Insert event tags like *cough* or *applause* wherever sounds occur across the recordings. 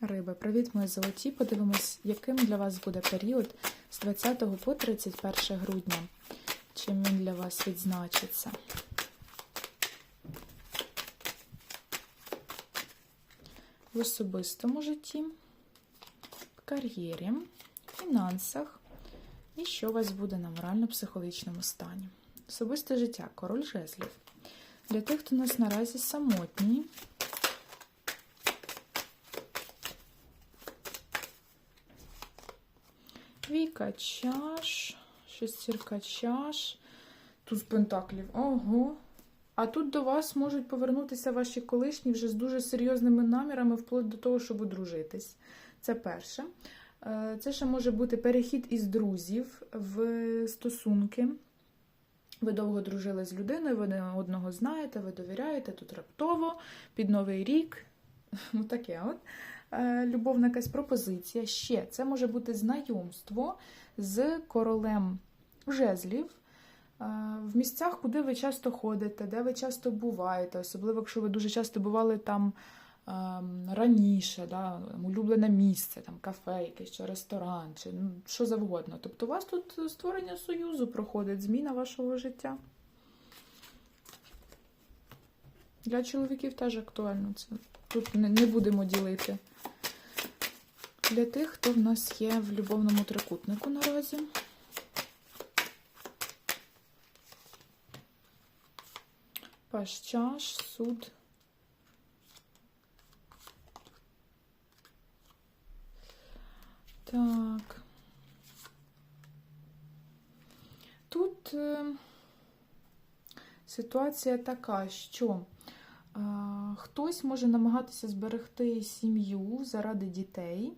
Риби, привіт, мої золоті. Подивимось, яким для вас буде період з 20 по 31 грудня. Чим він для вас відзначиться? В особистому житті, в кар'єрі, фінансах і що у вас буде на морально-психологічному стані. Особисте життя, король жезлів. Для тих, хто у нас наразі самотній, Віка чаш, шестірка чаш, туз пентаклів. Ого. А тут до вас можуть повернутися ваші колишні вже з дуже серйозними намірами, вплоть до того, щоб одружитись. Це перше. Е, Це ще може бути перехід із друзів в стосунки. Ви довго дружили з людиною, ви одного знаєте, ви довіряєте тут раптово, під Новий рік. *laughs* Ну, таке от. Е, Любовна якась пропозиція. Ще це може бути знайомство з королем жезлів е, в місцях, куди ви часто ходите, де ви часто буваєте, особливо, якщо ви дуже часто бували там ем, раніше, да, улюблене місце, там кафе, якесь чи ресторан, чи ну, що завгодно. Тобто у вас тут створення союзу проходить, зміна вашого життя. Для чоловіків теж актуально це. Тут не будемо ділити. Для тих, хто в нас є в любовному трикутнику наразі. Паш чаш, суд. Так. Тут е, ситуація така, що хтось може намагатися зберегти сім'ю заради дітей,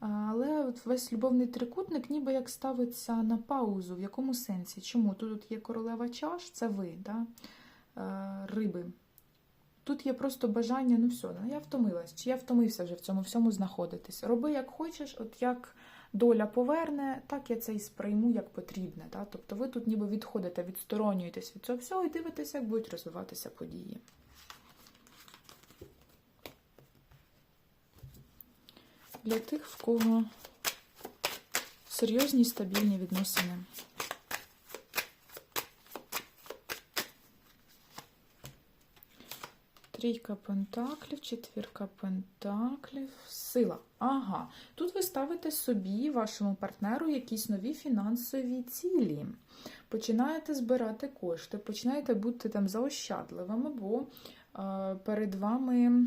але от весь любовний трикутник ніби як ставиться на паузу. В якому сенсі? Чому? Тут є королева чаш, це ви, да? риби. Тут є просто бажання, ну все, я втомилась, чи я втомився вже в цьому всьому знаходитись. Роби як хочеш, от як доля поверне, так я це і сприйму як потрібне. Да? Тобто ви тут ніби відходите, відсторонюєтесь від цього всього і дивитеся, як будуть розвиватися події. Для тих, в кого серйозні стабільні відносини. Трійка пентаклів, четвірка пентаклів, сила. Ага. Тут ви ставите собі, вашому партнеру, якісь нові фінансові цілі. Починаєте збирати кошти, починаєте бути там заощадливими, бо е, перед вами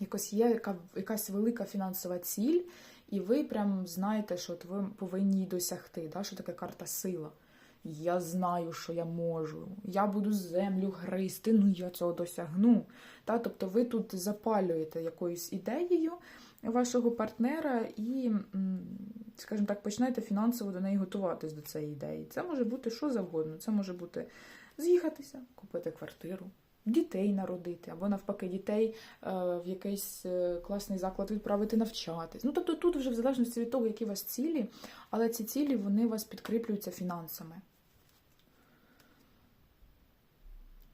якось є яка, якась велика фінансова ціль, і ви прям знаєте, що от ви повинні досягти. Да? Що таке карта сила? Я знаю, що я можу. Я буду землю гризти, ну я цього досягну. Та? Тобто ви тут запалюєте якоюсь ідеєю вашого партнера і, скажімо так, починаєте фінансово до неї готуватись до цієї ідеї. Це може бути що завгодно. Це може бути з'їхатися, купити квартиру, дітей народити, або навпаки, дітей е, в якийсь е, класний заклад відправити навчатись. Ну, тобто тут вже в залежності від того, які у вас цілі, але ці цілі вони вас підкріплюються фінансами.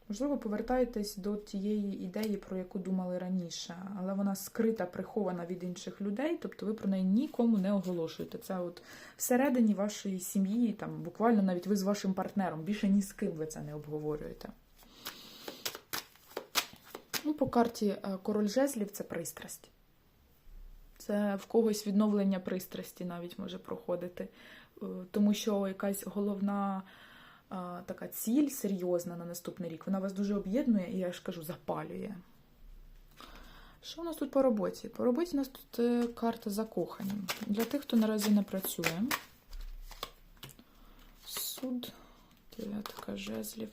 Можливо, повертаєтесь до тієї ідеї, про яку думали раніше, але вона скрита, прихована від інших людей, тобто ви про неї нікому не оголошуєте. Це от всередині вашої сім'ї, там буквально навіть ви з вашим партнером, більше ні з ким ви це не обговорюєте. По карті е, король жезлів це пристрасть. Це в когось відновлення пристрасті навіть може проходити, Е, тому що якась головна така ціль серйозна на наступний рік, вона вас дуже об'єднує і я ж кажу, запалює. Що у нас тут по роботі? По роботі у нас тут е, карта закохані. Для тих, хто наразі не працює. Суд, дев'ятка жезлів.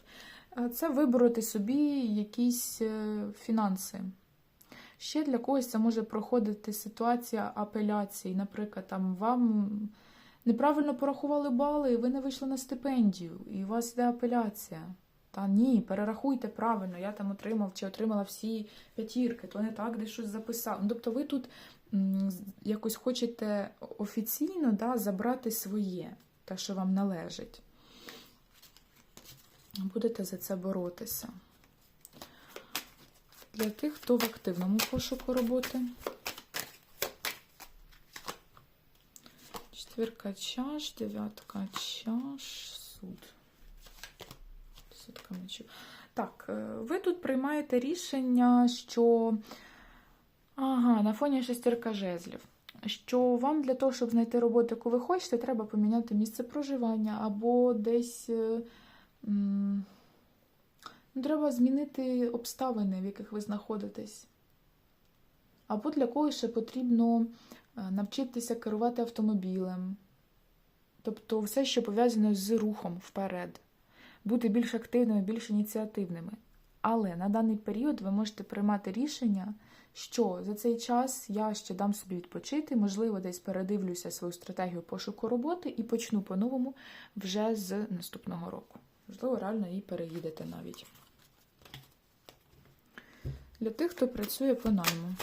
А Це вибороти собі якісь е, фінанси. Ще для когось це може проходити ситуація апеляції. Наприклад, там вам неправильно порахували бали, і ви не вийшли на стипендію, і у вас йде апеляція. Та ні, перерахуйте правильно, я там отримав чи отримала всі п'ятірки, то не так, десь щось записав. Ну, тобто ви тут якось хочете офіційно да, забрати своє, те, що вам належить будете за це боротися. Для тих, хто в активному пошуку роботи. Четвірка чаш, дев'ятка чаш, суд. Судка мечів. Так, е, ви тут приймаєте рішення, що ага, на фоні шестірка жезлів. Що вам для того, щоб знайти роботу, яку ви хочете, треба поміняти місце проживання або десь. Е, Ну, треба змінити обставини, в яких ви знаходитесь. Або для когось ще потрібно е, навчитися керувати автомобілем. Тобто все, що пов'язано з рухом вперед, бути більш активними, більш ініціативними. Але на даний період ви можете приймати рішення, що за цей час я ще дам собі відпочити, можливо, десь передивлюся свою стратегію пошуку роботи і почну по-новому вже з наступного року. Можливо, реально і переїдете навіть. Для тих, хто працює по найму.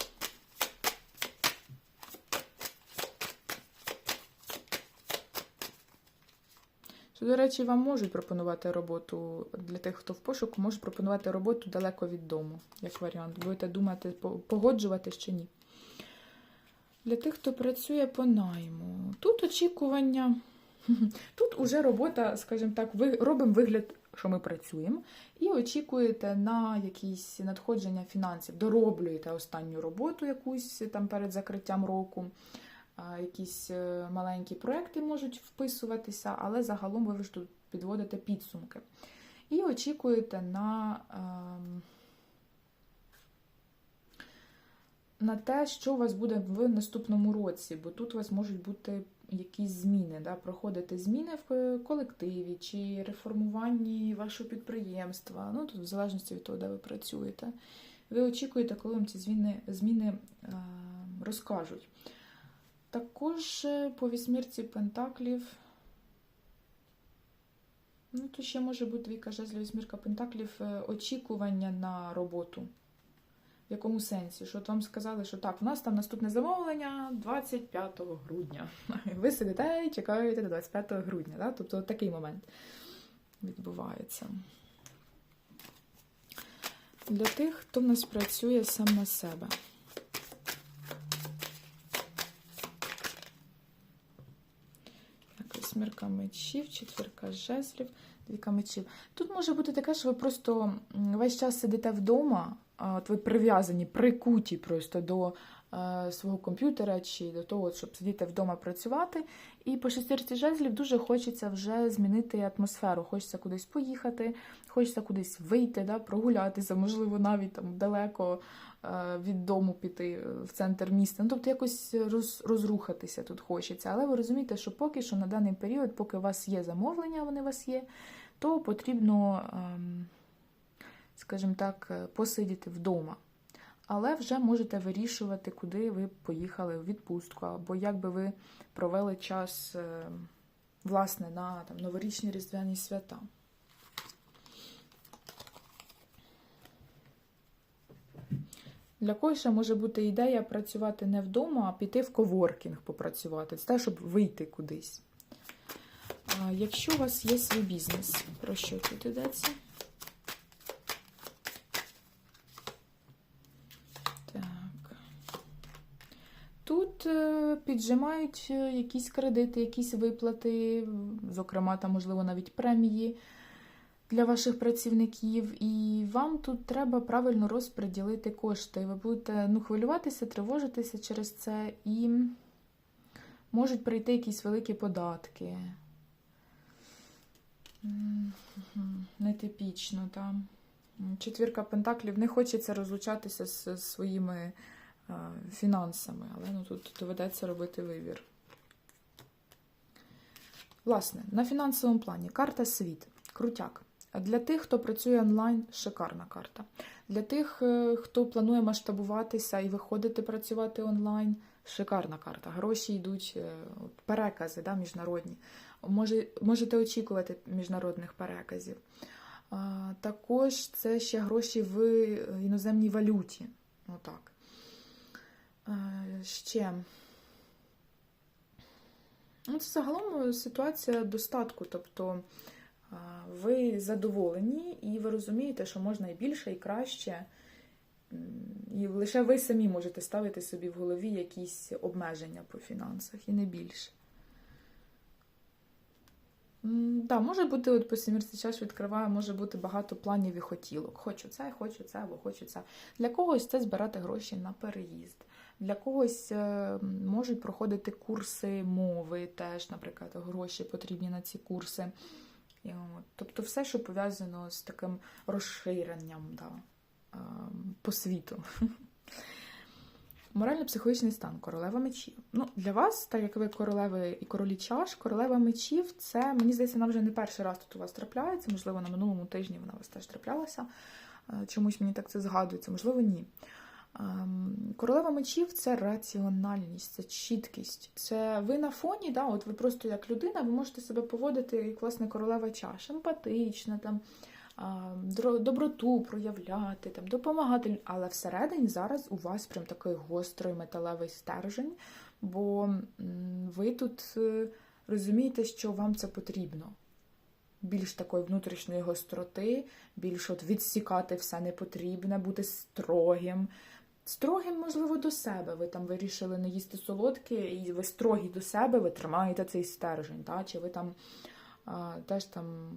Що, до речі, вам можуть пропонувати роботу для тих, хто в пошуку, можуть пропонувати роботу далеко від дому, як варіант. Будете думати, по- погоджуватись чи ні. Для тих, хто працює по найму. Тут очікування. *laughs* Тут уже робота, скажімо так, ви робимо вигляд, що ми працюємо, і очікуєте на якісь надходження фінансів, дороблюєте останню роботу якусь там перед закриттям року. Якісь е, маленькі проекти можуть вписуватися, але загалом ви вже тут підводите підсумки. І очікуєте на, ем, на те, що у вас буде в наступному році, бо тут у вас можуть бути якісь зміни, да? проходити зміни в колективі чи реформуванні вашого підприємства, ну тут в залежності від того, де ви працюєте. Ви очікуєте, коли вам ці зміни, зміни е, розкажуть. Також е, по вісьмірці пентаклів. Ну, тут ще може бути двійка жезлів, вісьмірка пентаклів, е, очікування на роботу. В якому сенсі? Що вам сказали, що так, у нас там наступне замовлення 25 грудня. *laughs* Ви сидите і чекаєте до 25 грудня. Да? Тобто такий момент відбувається. Для тих, хто в нас працює сам на себе. Так, восьмірка мечів, четвірка жезлів, двійка мечів. Тут може бути таке, що ви просто весь час сидите вдома, от ви прив'язані, прикуті просто до е, свого комп'ютера чи до того, щоб сидіти вдома працювати. І по шестірці жезлів дуже хочеться вже змінити атмосферу. Хочеться кудись поїхати, хочеться кудись вийти, да, прогулятися, можливо, навіть там далеко е, від дому піти е, в центр міста. Ну, тобто якось роз, розрухатися тут хочеться. Але ви розумієте, що поки що на даний період, поки у вас є замовлення, вони у вас є, то потрібно, ем, скажімо так, е, посидіти вдома. Але вже можете вирішувати, куди ви поїхали в відпустку, або як би ви провели час е, власне на там, новорічні різдвяні свята. Для когось може бути ідея працювати не вдома, а піти в коворкінг попрацювати. Це те, щоб вийти кудись. Якщо у вас є свій бізнес, про що тут йдеться? Так. Тут е, піджимають е, якісь кредити, якісь виплати, зокрема, там, можливо, навіть премії для ваших працівників, і вам тут треба правильно розподілити кошти. Ви будете ну, хвилюватися, тривожитися через це, і можуть прийти якісь великі податки. Нетипічно, так. Четвірка пентаклів не хочеться розлучатися з своїми фінансами, але ну, тут доведеться робити вибір. Власне, на фінансовому плані карта світ, крутяк. Для тих, хто працює онлайн, шикарна карта. Для тих, е, хто планує масштабуватися і виходити працювати онлайн, шикарна карта. Гроші йдуть, е, перекази да, міжнародні. Може, можете очікувати міжнародних переказів. Також це ще гроші в іноземній валюті. Отак. Е, Ще. Ну, це загалом ситуація достатку. Тобто ви задоволені, і ви розумієте, що можна і більше, і краще. І лише ви самі можете ставити собі в голові якісь обмеження по фінансах, і не більше. Да, може бути, от по сімірці чаш відкриває, може бути багато планів і хотілок. Хочу це, хочу це, або хочу це. Для когось це збирати гроші на переїзд. Для когось е, можуть проходити курси мови, теж, наприклад, гроші потрібні на ці курси. Тобто все, що пов'язано з таким розширенням да, е, по світу. Морально-психологічний стан королева мечів. Ну, для вас, так як ви королеви і королі чаш, королева мечів це, мені здається, вона вже не перший раз тут у вас трапляється. Можливо, на минулому тижні вона у вас теж траплялася. Е, Чомусь мені так це згадується, можливо, ні. Ем, Королева мечів це раціональність, це чіткість. Це ви на фоні, да, от ви просто як людина, ви можете себе поводити як власне королева чаш, емпатична, там, доброту проявляти, там, допомагати. Але всередині зараз у вас прям такий гострий металевий стержень, бо ви тут е, розумієте, що вам це потрібно. Більш такої внутрішньої гостроти, більш от відсікати все непотрібне, бути строгим. Строгим, можливо, до себе. Ви там вирішили не їсти солодке, і ви строгі до себе, ви тримаєте цей стержень. Та? Чи ви там а, теж там,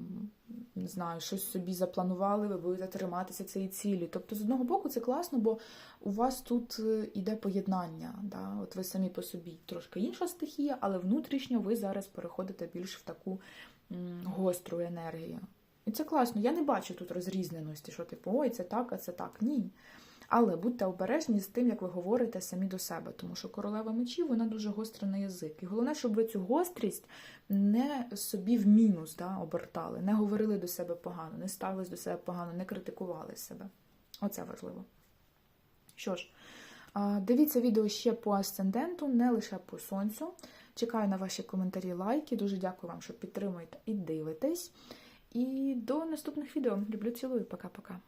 не знаю, щось собі запланували, ви будете триматися цієї цілі. Тобто, з одного боку, це класно, бо у вас тут е, іде поєднання. Да? От ви самі по собі трошки інша стихія, але внутрішньо ви зараз переходите більш в таку гостру енергію. І це класно. Я не бачу тут розрізненості, що типу, ой, це так, а це так. Ні. Але будьте обережні з тим, як ви говорите самі до себе, тому що королева мечів вона дуже гостра на язик. І головне, щоб ви цю гострість не собі в мінус да, обертали, не говорили до себе погано, не ставились до себе погано, не критикували себе. Оце важливо. Що ж, дивіться відео ще по асценденту, не лише по сонцю. Чекаю на ваші коментарі, лайки. Дуже дякую вам, що підтримуєте і дивитесь. І до наступних відео. Люблю, цілую. Пока-пока.